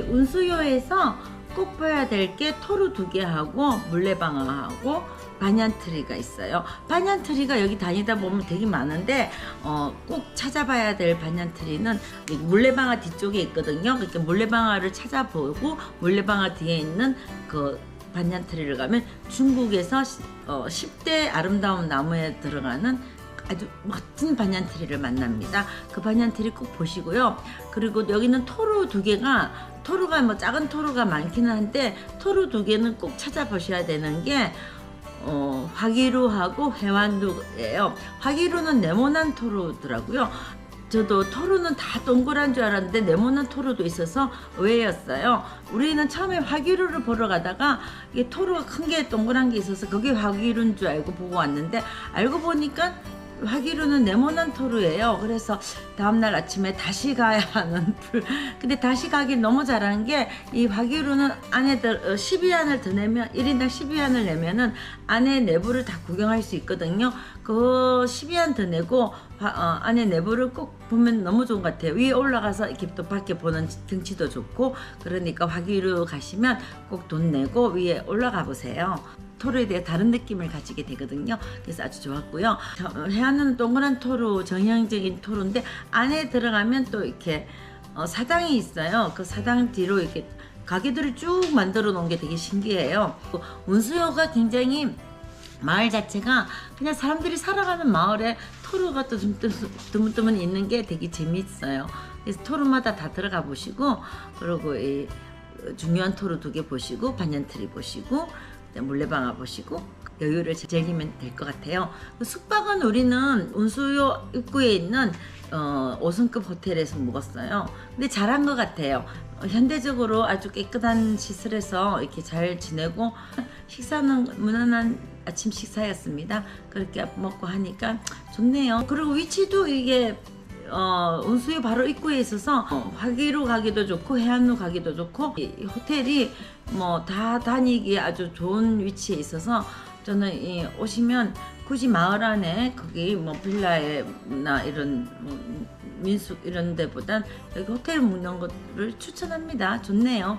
운수요에서 꼭 봐야 될 게 토르 두 개 하고 물레방아하고 반얀트리가 있어요. 반얀트리가 여기 다니다 보면 되게 많은데 어, 꼭 찾아봐야 될 반얀트리는 이 물레방아 뒤쪽에 있거든요. 그러니까 물레방아를 찾아보고 물레방아 뒤에 있는 그 반얀트리를 가면 중국에서 시- 어, 10대 아름다운 나무에 들어가는 아주 멋진 반얀트리를 만납니다. 그 반얀트리 꼭 보시고요. 그리고 여기는 토르 두 개가 토르가 뭐 작은 토르가 많기는 한데 토르 두 개는 꼭 찾아보셔야 되는 게 어, 화기루하고 해완두예요. 화기루는 네모난 토르더라고요. 저도 토르는 다 동그란 줄 알았는데 네모난 토르도 있어서 의외였어요. 우리는 처음에 화기루를 보러 가다가 이게 토르가 큰 게 동그란 게 있어서 그게 화기루인 줄 알고 보고 왔는데 알고 보니까 화기루는 네모난 토르예요. 그래서 다음날 아침에 다시 가야 하는 불. 근데 다시 가긴 너무 잘하는 게 이 화기루는 안에 들 12안을 더 내면 1인당 12안을 내면은 안에 내부를 다 구경할 수 있거든요. 그 12안 더 내고 바- 어, 안에 내부를 꼭 보면 너무 좋은 것 같아요. 위에 올라가서 이렇게 또 밖에 보는 경치도 좋고 그러니까 화기루 가시면 꼭 돈 내고 위에 올라가 보세요. 토르에 대해 다른 느낌을 가지게 되거든요. 그래서 아주 좋았고요. 저- 해안은 동그란 토르, 정형적인 토르인데 안에 들어가면 또 이렇게 어, 사당이 있어요. 그 사당 뒤로 이렇게 가게들을 쭉 만들어 놓은 게 되게 신기해요. 그 운수요가 굉장히 마을 자체가 그냥 사람들이 살아가는 마을에 토르가 또 드문드문 있는 게 되게 재미있어요. 그래서 토르마다 다 들어가 보시고 그리고 이 중요한 토르 두 개 보시고 반얀트리 보시고 물레방 아 보시고 여유를 즐기면 될 것 같아요. 그 숙박은 우리는 운수요 입구에 있는 어, 5성급 호텔에서 묵었어요. 근데 잘한 것 같아요. 어, 현대적으로 아주 깨끗한 시설에서 이렇게 잘 지내고 식사는 무난한 아침 식사였습니다. 그렇게 먹고 하니까 좋네요. 그리고 위치도 이게 어, 운수에 바로 입구에 있어서 어, 화기로 가기도 좋고 해안로 가기도 좋고 호텔이 뭐 다 다니기 아주 좋은 위치에 있어서 저는 이 오시면 굳이 마을 안에 거기 뭐 빌라에나 이런 뭐 민숙 이런 데보단 여기 호텔 묵는 것을 추천합니다. 좋네요.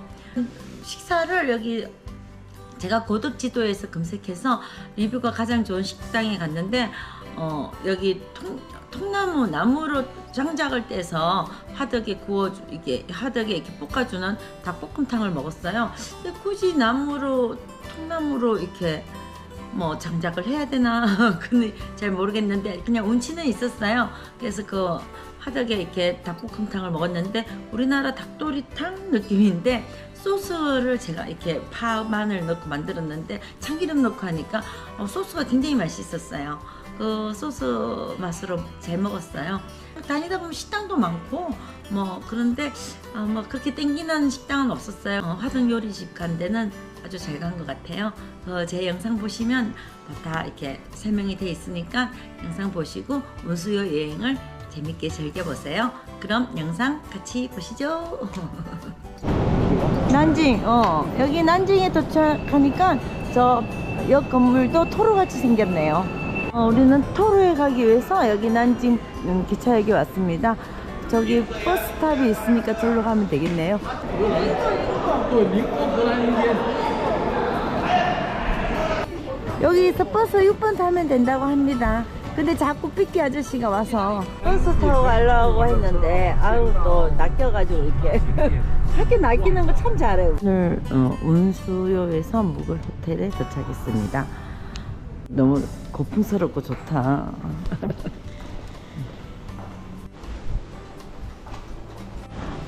식사를 여기 제가 고득 지도에서 검색해서 리뷰가 가장 좋은 식당에 갔는데 어, 여기 통, 통나무 나무로 장작을 떼서 화덕에 구워 이게 화덕에 이렇게 볶아주는 닭볶음탕을 먹었어요. 근데 굳이 나무로 통나무로 이렇게 뭐 장작을 해야 되나 그는 잘 모르겠는데 그냥 운치는 있었어요. 그래서 그 화덕에 이렇게 닭볶음탕을 먹었는데 우리나라 닭도리탕 느낌인데 소스를 제가 이렇게 파 마늘 넣고 만들었는데 참기름 넣고 하니까 어, 소스가 굉장히 맛있었어요. 그 소스 맛으로 잘 먹었어요. 다니다 보면 식당도 많고 뭐 그런데 어, 뭐 그렇게 땡기는 식당은 없었어요. 어, 화성 요리집 간 데는 아주 잘 간 것 같아요. 어, 제 영상 보시면 다 이렇게 설명이 돼 있으니까 영상 보시고 운수요 여행을 재밌게 즐겨보세요. 그럼 영상 같이 보시죠. 난징, 어, 여기 난징에 도착하니까 저 옆 건물도 토르같이 생겼네요. 어, 우리는 토르에 가기 위해서 여기 난징 음, 기차역에 왔습니다. 저기 버스탑이 있으니까 저기로 가면 되겠네요. 여기서 버스 6번 타면 된다고 합니다. 근데 자꾸 삐끼 아저씨가 와서 버스 타고 가려고 했는데 아유 또 낚여가지고 이렇게 이렇게 낚이는 거 참 잘해요. 오늘 어, 운수요에서 묵을 호텔에 도착했습니다. 너무 고풍스럽고 좋다.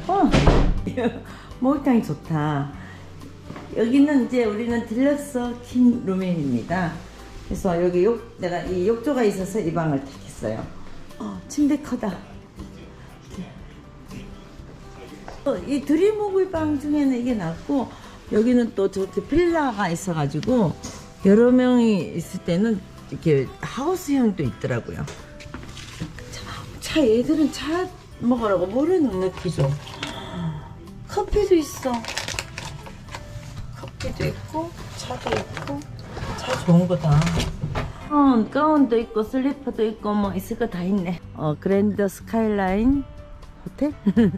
어, 목욕탕이 좋다. 여기는 이제 우리는 딜럭스 킹 룸입니다. 그래서 여기 욕, 내가 이 욕조가 있어서 이 방을 택했어요. 어, 침대 크다. 어, 이 드림목을 방 중에는 이게 낫고 여기는 또 저렇게 필라가 있어가지고 여러 명이 있을 때는 이렇게 하우스형도 있더라고요. 차, 차 얘들은 차 먹으라고 뭐를 넉넉히죠. 커피도 있어. 커피도 있고 차도 있고 차 좋은 거다. 어, 가운도 있고 슬리퍼도 있고 뭐 있을 거 다 있네. 어 그랜드 스카이라인 호텔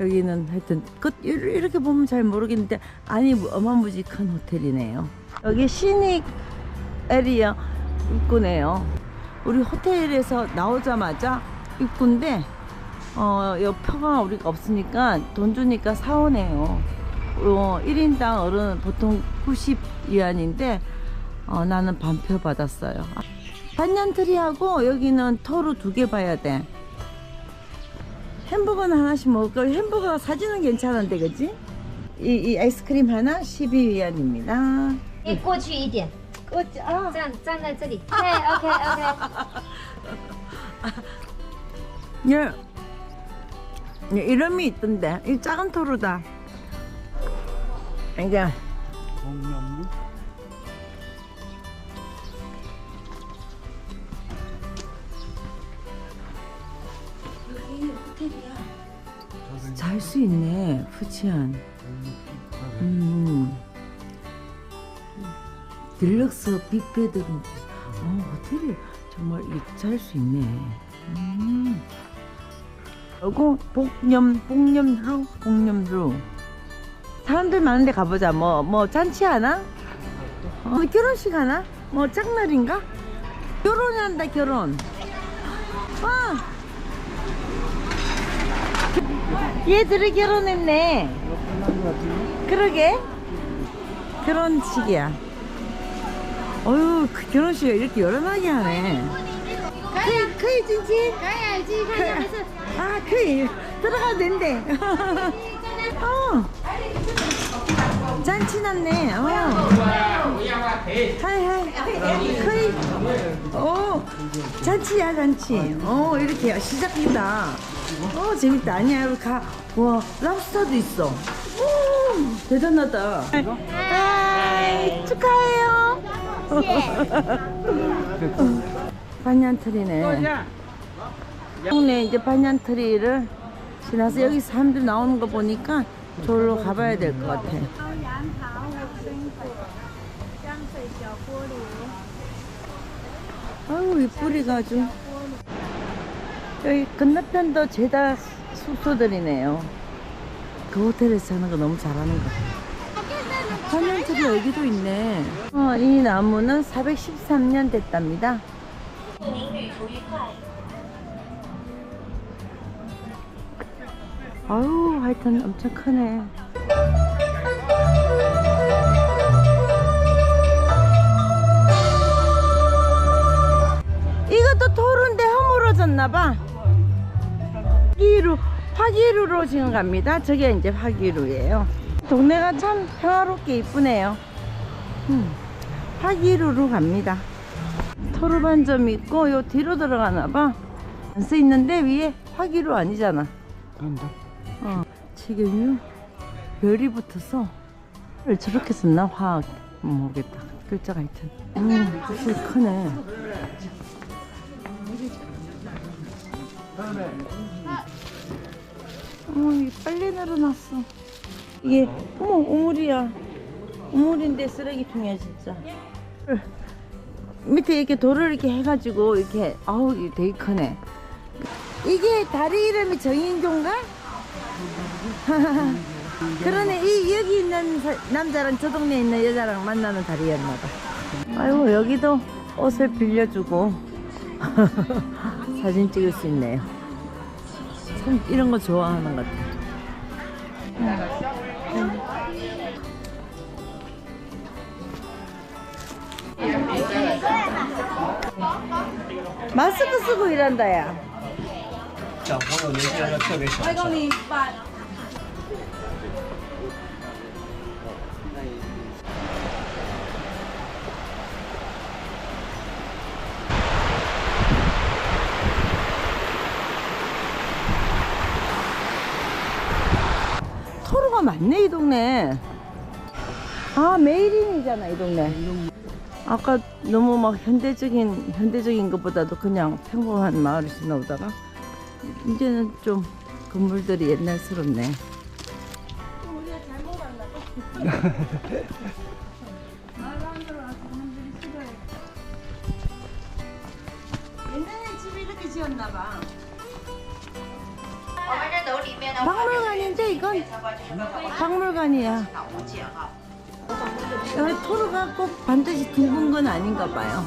여기는 하여튼 끝 이렇게 보면 잘 모르겠는데 아니 어마무직한 호텔이네요. 여기 시닉 에리어 입구네요. 우리 호텔에서 나오자마자 입구인데 어, 여 표가 우리가 없으니까 돈 주니까 사오네요. 어, 1인당 어른 보통 90 위안인데 어, 나는 반표 받았어요. 아, 반년트리하고 여기는 토루 두개 봐야 돼. 햄버거는 하나씩 먹을 거 햄버거 사진은 괜찮은데 그지? 이, 이 아이스크림 하나 12위안입니다. 可以过去一点， 아, 这样站在这里。对，OK OK。 예. 예, 이름이 있던데. 이 작은 토르다. 이게 공룡류? 잘 수 있네. 푸치한. 음. 딜럭스 빅베드룸. 어, 호텔이 정말 잘수 있네. 음. 그리고 복념, 복념루, 복념루. 사람들 많은데 가보자. 뭐, 뭐, 잔치 하나? 어, 결혼식 하나? 뭐, 짝날인가? 결혼한다, 결혼. 와! 얘들이 결혼했네. 그러게. 결혼식이야. 어휴 그 결혼식 이렇게 여러 마디 하네. 그이 그이 그 진지? 가야지 가야지 그, 아 그이 들어가도 된대. 어. 짠 친한네. 어. 하이 하이. 그이. 어. 잔치야 잔치. 어 이렇게 시작입니다. 어 재밌다. 아니야 우리 가와 랍스터도 있어. 오 대단하다. 아. 하이. 축하해요. 예. 반얀트리네. 동네 이제 반얀트리를 지나서 여기 사람들 나오는 거 보니까 저기로 가봐야 될 것 같아. 아우 이 뿌리가 아주. 여기 건너편도 죄다 숙소들이네요. 그 호텔에서 하는 거 너무 잘하는 것 같아. 화면들이 여기도 있네. 어, 이 나무는 413년 됐답니다. 아유, 하여튼 엄청 크네. 이것도 토르인데 허물어졌나봐. 화기루, 화기루로 지금 갑니다. 저게 이제 화기루예요. 동네가 참 평화롭게 이쁘네요. 음, 화기루로 갑니다. 토르 반점 있고 요 뒤로 들어가나봐. 안써 있는데 위에 화기루 아니잖아. 간다. 어, 지금요 별이 붙어서 저렇게 썼나 화학 모르겠다 글자가 하여튼 음 글씨 크네 어머 이 빨리 내려놨어 이게 어머 우물이야. 우물인데 쓰레기통이야 진짜. 밑에 이렇게 돌을 이렇게 해가지고 이렇게 아우 되게 크네. 이게 다리 이름이 정인교인가? 그러네. 이 여기 있는 사- 남자랑 저 동네에 있는 여자랑 만나는 다리였나봐. 아이고 여기도 옷을 빌려주고 사진 찍을 수 있네요. 참 이런 거 좋아하는 것 같아 마스크 쓰고 일한다 야. 자, 보면 냄새가 특별히 좋아. 토르가 많네 이 동네. 아 메이린이잖아 이 동네. 아까 너무 막 현대적인 현대적인 것보다도 그냥 평범한 마을을 지나오다가 이제는 좀 건물들이 옛날스럽네 옛날에 집이 이렇게 지었나 봐 박물관인데 이건 박물관이야. 토르가 꼭 반드시 둥근 건 아닌가 봐요.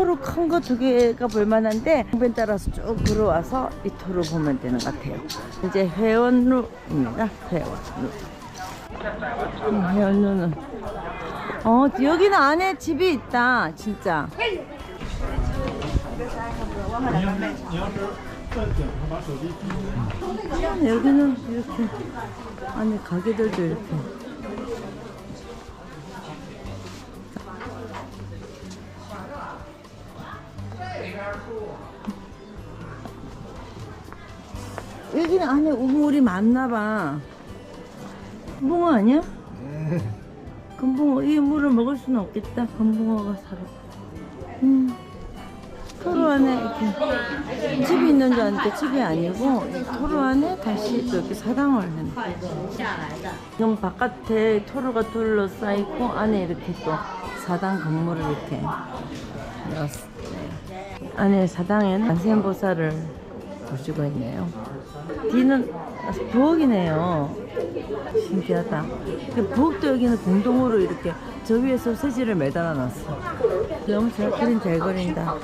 토르 큰거 두 개가 볼만한데 공변 따라서 쭉 들어와서 이 토르 보면 되는 것 같아요. 이제 회원루입니다. 회원루. 음, 회원루는 어 여기는 안에 집이 있다 진짜. 음, 여기는 이렇게 안에 가게들도 이렇게. 여기는 안에 우물이 많나봐. 금붕어 아니야? 금붕어, 이 물을 먹을 수는 없겠다. 금붕어가 살아. 음. 토로 안에 이렇게 집이 있는 줄 알았는데 집이 아니고 이 토로 안에 다시 또 이렇게 사당을 했네. 지금 바깥에 토로가 둘러싸있고 안에 이렇게 또 사당 건물을 이렇게 넣었어요. 안에 사당에는 관세음보살을 모시고 있네요. 뒤는 부엌이네요. 신기하다. 그 부엌도 여기는 공동으로 이렇게 저 위에 소세지를 매달아 놨어. 너무 잘 그림 잘 그린다.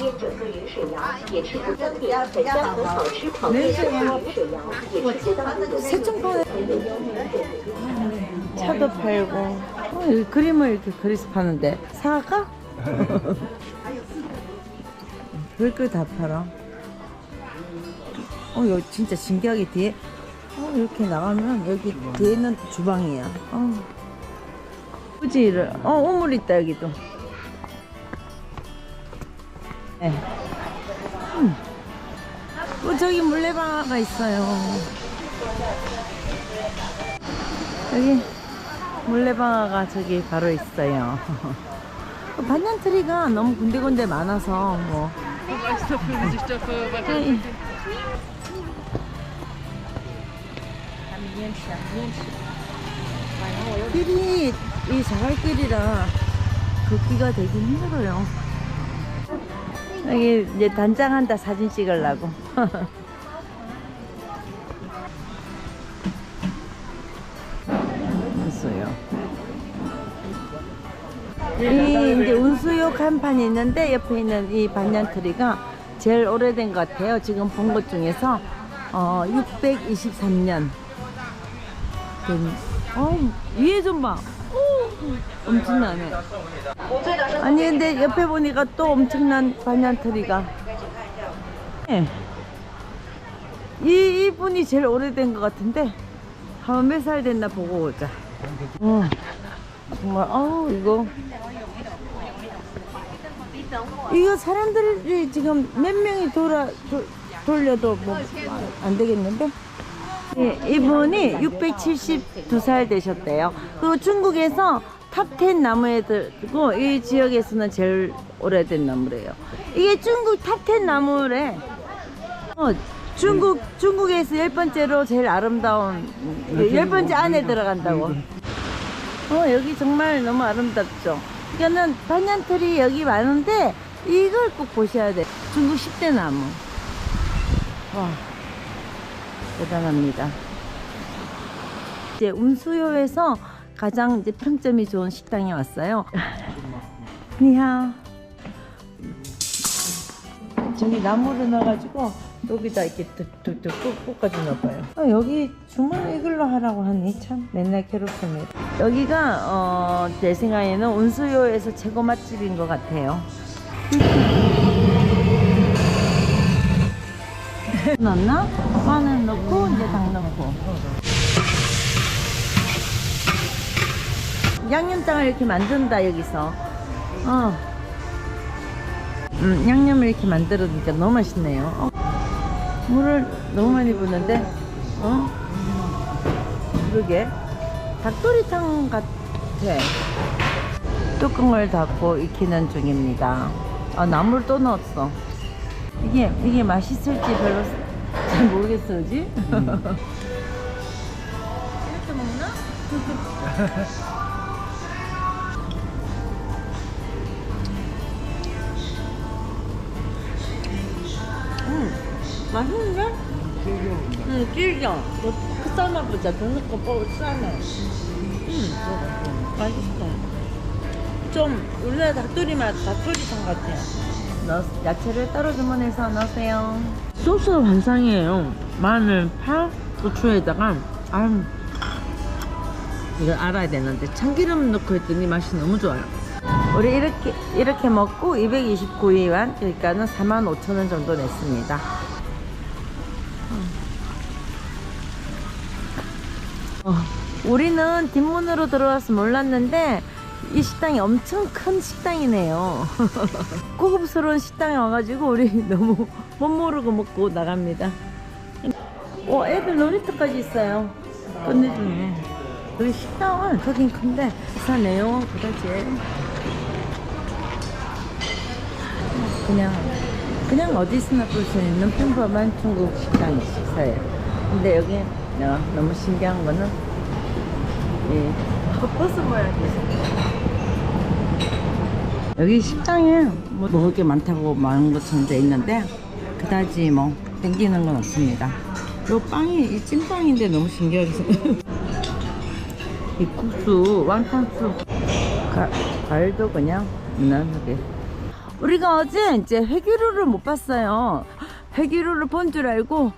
세종포에 차도 팔고 어, 그림을 이렇게 그리서 파는데 사과? 별걸 다 팔아. 어, 여기 진짜 신기하게 뒤에, 어, 이렇게 나가면 여기 뒤에는 주방이야. 어. 후지를, 어, 우물 있다, 여기도. 네. 음. 어, 저기 물레방아가 있어요. 여기 물레방아가 저기 바로 있어요. 어, 반얀트리가 너무 군데군데 많아서 뭐. 저기 길이 이 자갈길이라 걷기가 되게 힘들어요. 여기 이제 단장한다 사진 찍으려고. 있어요. 이 이제 운수요 간판이 있는데 옆에 있는 이 반얀트리가 제일 오래된 것 같아요. 지금 본 것 중에서 어 623년. 된, 어 위에 좀 봐. 오, 엄청나네. 아니 근데 옆에 보니까 또 엄청난 반얀트리가. 네. 이 이분이 제일 오래된 것 같은데 한번 몇살 됐나 보고 오자. 어, 정말 아우 이거 이거 사람들이 지금 몇 명이 돌아 도, 돌려도 뭐 안 되겠는데? 예, 이분이 672살 되셨대요. 그리고 중국에서 탑10 나무에 들고 이 지역에서는 제일 오래된 나무래요. 이게 중국 탑10 나무래. 어, 중국 중국에서 열 번째로 제일 아름다운 열 번째 안에 들어간다고. 어 여기 정말 너무 아름답죠. 이거는 반얀트리 여기 많은데 이걸 꼭 보셔야 돼. 중국 10대 나무. 와 대단합니다. 이제 운수요에서 가장 이제 평점이 좋은 식당에 왔어요. 니하오. 저기 나무를 넣어가지고 여기다 이렇게 뚝뚝뚝 꽂아주 넣어봐요. 아, 여기 주문 이걸로 하라고 하니 참 맨날 괴롭습니다. 여기가 어, 제 생각에는 운수요에서 최고 맛집인 것 같아요. 넣나? 마늘 넣고 이제 닭 넣고 양념장을 이렇게 만든다 여기서 어. 음, 양념을 이렇게 만들어니까 너무 맛있네요 어. 물을 너무 많이 붓는데 어? 그러게 닭도리탕 같아 뚜껑을 닫고 익히는 중입니다. 아, 나물 또 넣었어. 이게, 이게 맛있을지 별로 잘 모르겠어, 그지? 이렇게 먹나? 맛있는데? 응, 질겨. 뭐, 크 싸나 보자. 동네 거 뽀, 싸네. 음, 맛있어. 좀, 우리나라 닭도리 맛, 닭도리탕 같아. 넣, 야채를 따로 주문해서 넣으세요. 소스 완성이에요. 마늘, 파, 고추에다가, 아 이거 알아야 되는데 참기름 넣고 했더니 맛이 너무 좋아요. 우리 이렇게 이렇게 먹고 229위안 그러니까는 45,000원 정도 냈습니다. 어, 우리는 뒷문으로 들어와서 몰랐는데 이 식당이 엄청 큰 식당이네요. 고급스러운 식당에 와가지고 우리 너무 못 모르고 먹고 나갑니다. 어, 애들 놀이터까지 있어요. 끝내주네. 여기 식당은 크긴 큰데 비싸네요. 그다지. 그냥 그냥 어디서나 볼 수 있는 평범한 중국 식당 식사예요. 근데 여기 어, 너무 신기한 거는 이 모양이 있어요. 여기 식당에 뭐 먹을 게 많다고 많은 것처럼 돼 있는데 그다지 뭐 땡기는 건 없습니다. 요 빵이 이 찐빵인데 너무 신기하게 생- 이 국수 완탕수 가, 과일도 그냥 무난하게 우리가 어제 이제 회기루를 못 봤어요 회기루를 본 줄 알고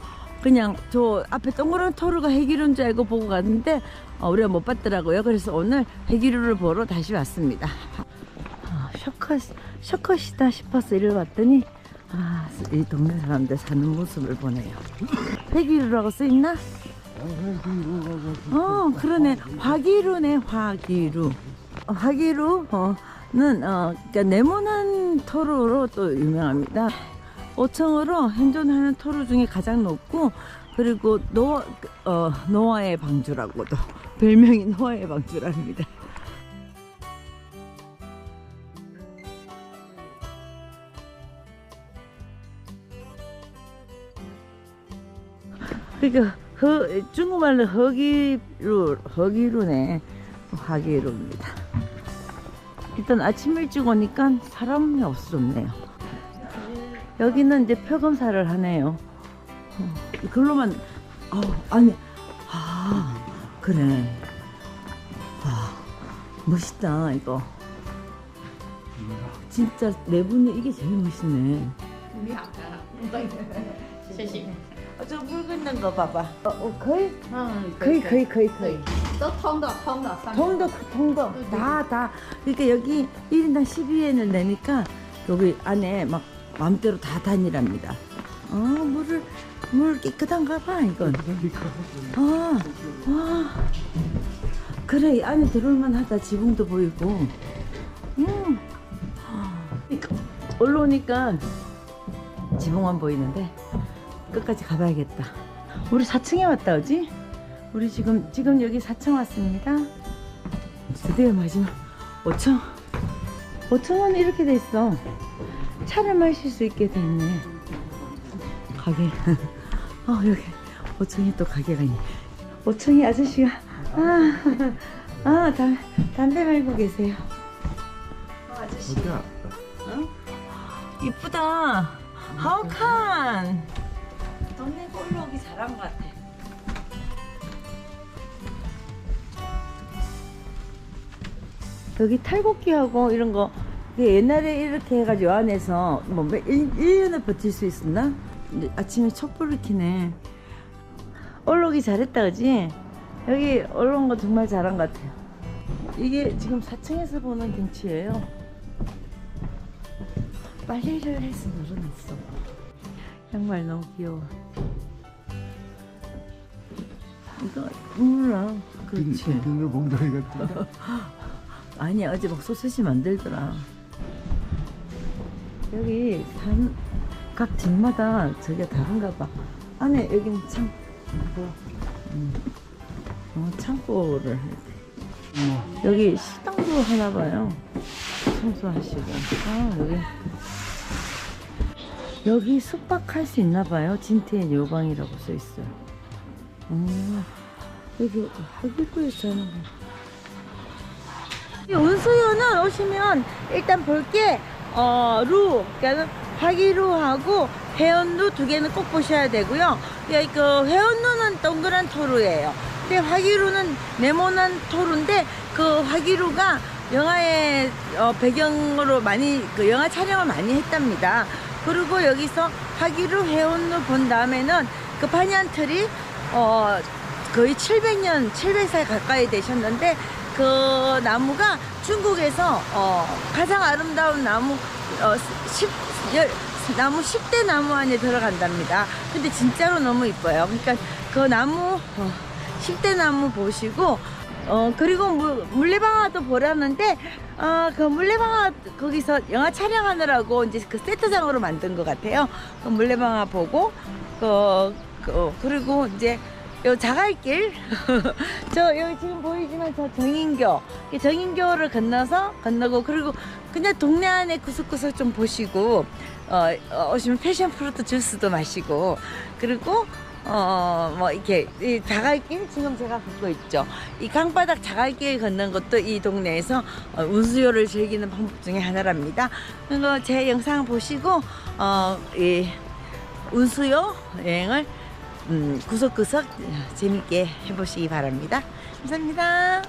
그냥 저 앞에 동그란 토르가 회기루인 줄 알고 보고 갔는데 어, 우리가 못 봤더라고요 그래서 오늘 회기루를 보러 다시 왔습니다 아, 셔컷, 셔컷이다 싶어서 이를 봤더니 아, 이 동네 사람들 사는 모습을 보네요 회기루라고 써있나? 어, 그러네. 화기루네, 화기루. 어, 화기루는, 어, 그러니까 네모난 토르로 또 유명합니다. 5층으로 현존하는 토르 중에 가장 높고, 그리고 노, 어, 노아의 방주라고도. 별명이 노아의 방주랍니다. 그러니까 허, 중국말로 허기루 허기루네 화기루입니다. 일단 아침 일찍 오니까 사람이 없어졌네요. 여기는 이제 표 검사를 하네요. 어, 글로만 어, 아니 아 그래 아 멋있다 이거 진짜 네 분이 이게 제일 멋있네. 우리 아까 조심. 저 물 긋는 거 봐봐. 어, 어, 어, 거의? 거의 거의 거의 거의. 또 통도 통도 통도 통도 다 다. 그러니까 여기 1인당 12엔을 내니까 여기 안에 막 마음대로 다 다니랍니다. 어 물을 물 깨끗한가 봐 이건. 아, 와. 그래 이 안에 들어올만 하다 지붕도 보이고. 음. 올라오니까 지붕만 보이는데 끝까지 가봐야겠다. 우리 4층에 왔다 그지? 우리 지금 지금 여기 4층 왔습니다. 드디어 마지막 5층. 5층은 이렇게 돼 있어. 차를 마실 수 있게 돼 있네. 가게. 어 여기 5층에 또 가게가 있네. 5층에 아저씨가 아, 아 담, 담배 말고 계세요. 어, 아저씨. 응? 이쁘다. 하우칸. 동네 올라오기 잘한 것 같아. 여기 탈곡기하고 이런 거 옛날에 이렇게 해가지고 안에서 뭐 1, 일년을 버틸 수 있었나? 아침에 촛불을 켜네. 올라오기 잘했다 그지? 여기 올라온 거 정말 잘한 것 같아요. 이게 지금 4층에서 보는 경치예요. 빨래를 해서 늘어났어. 양말 너무 귀여워. 이거 몰라. 그렇지. 등등 몽둥이 같은 아니 어제 막 소세지 만들더라. 여기 산, 각 집마다 저게 다른가 봐. 안에 여기는 창고, 음, 어, 창고를 이렇게 여기 식당도 하나 봐요. 청소하시고. 아, 여기. 여기 숙박할 수 있나 봐요. 진태인 요방이라고 써 있어요. 어, 여기 하기구에 사는 거. 이 온수요는 오시면 일단 볼게 어, 루, 그러니까 화기루하고 회원루 두 개는 꼭 보셔야 되고요. 예, 그 회원루는 동그란 토루예요. 근데 화기루는 네모난 토루인데 그 화기루가 영화의 어, 배경으로 많이 그 영화 촬영을 많이 했답니다. 그리고 여기서 화기루 회원루 본 다음에는 그 반얀틀이 어, 거의 700년, 700살 가까이 되셨는데 그 나무가 중국에서 어, 가장 아름다운 나무 어, 10, 열, 나무 10대 나무 안에 들어간답니다. 근데 진짜로 너무 이뻐요. 그러니까 그 나무 어, 10대 나무 보시고 어 그리고 물, 물레방아도 보라는데 어, 그 물레방아 거기서 영화 촬영하느라고 이제 그 세트장으로 만든 것 같아요. 그 물레방아 보고 그, 그 그리고 이제 요 자갈길. 저 여기 지금 보이지만 저 정인교. 이 정인교를 건너서 건너고 그리고 그냥 동네 안에 구석구석 좀 보시고 어, 어, 오시면 패션 프루트 주스도 마시고. 그리고 어 뭐 이렇게 이 자갈길 지금 제가 걷고 있죠. 이 강바닥 자갈길 걷는 것도 이 동네에서 어, 운수요를 즐기는 방법 중에 하나랍니다. 그리고 제 영상 보시고 어이 운수요 여행을 음, 구석구석 재밌게 해보시기 바랍니다. 감사합니다.